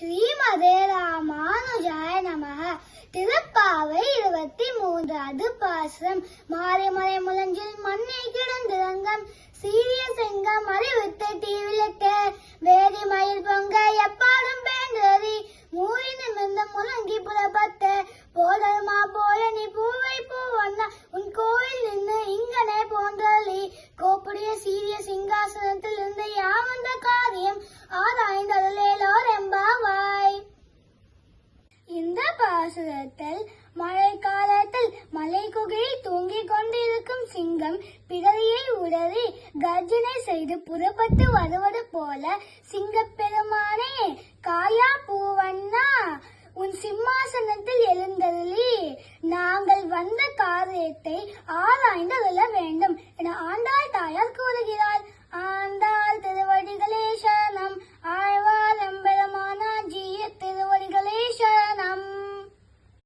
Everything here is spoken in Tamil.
ஸ்ரீமதே ராமானுஜாய நமக. திருப்பாவை இருபத்தி மூன்றாவது பாசம் மாலைமலை முழஞ்சில் மண்ணை கிடந்திரங்கம் சீரிய செங்கம் அறிவித்த தீவிலக்க வேதி மயில் பொங்க எப்பாடும் பேண்டறி மூறி நிமிர்ந்த முழங்கி புறப்பட்ட போடருமா போல நீ பூவை பூவண்ணா. உன் கோவில் நின்று இங்கனே போன்றலி. கோப்புடைய சீரிய சிங்காசனத்தில் இருந்து பாசுரத்தில் மழை காலத்தில் மலை குகையில் தூங்கிக் கொண்டிருக்கும் சிங்கம் பிடரியை உடறி கர்ஜனை செய்து புறப்பட்டு வருவது போல சிங்கப்பெருமானே காயா பூவண்ணா உன் சிம்மாசனத்தில் எழுந்தருளி நாங்கள் வந்த காரியத்தை ஆராய்ந்து கொள்ள வேண்டும்